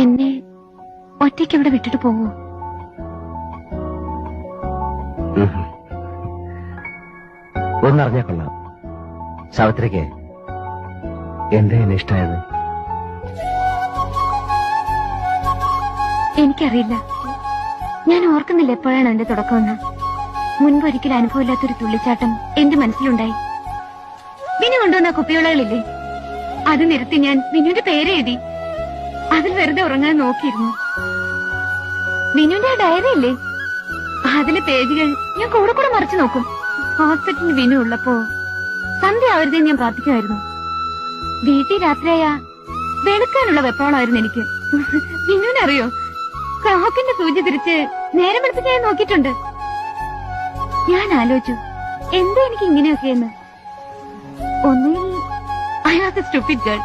എന്നെ ഒറ്റയ്ക്ക് ഇവിടെ വിട്ടിട്ട് പോവോ. ഒന്നറിഞ്ഞാ കൊള്ളാം. സാവിത്രിക്ക് എന്താ എന്നെ ഇഷ്ടമായത് എനിക്കറിയില്ല. ഞാൻ ഓർക്കുന്നില്ല എപ്പോഴാണ് എന്റെ തുടക്കമെന്ന് മുൻപൊരിക്കലും അനുഭവമില്ലാത്തൊരു തുള്ളിച്ചാട്ടം എന്റെ മനസ്സിലുണ്ടായി. വിനു കൊണ്ടുവന്ന കുപ്പിയോളകളില്ലേ അത് നിരത്തി ഞാൻ വിനുവിന്റെ പേരെഴുതി. അതിൽ വെറുതെ ഉറങ്ങാൻ നോക്കിയിരുന്നു. വിനുവിന്റെ ആ ഡയറി ഇല്ലേ? അതിലെ പേജുകൾ ഞാൻ കൂടെ കൂടെ മറിച്ചു നോക്കും. ഹോസ്പിറ്റലിൽ വിനു ഉള്ളപ്പോ സന്ധ്യ ആവരുതേ ഞാൻ പ്രാർത്ഥിക്കുമായിരുന്നു. വീട്ടിൽ രാത്രിയായ വെളുക്കാനുള്ള വെപ്പോളായിരുന്നു എനിക്ക്. വിനുവിനറിയോ ക്ലോക്കിന്റെ സൂചി തിരിച്ച് നേരം വെളുപ്പിച്ച് ഞാൻ നോക്കിയിട്ടുണ്ട്. ഞാൻ ആലോചിച്ചു എന്താ എനിക്ക് ഇങ്ങനെയൊക്കെയെന്ന് ഒന്നിൽ I stupid a stupid girl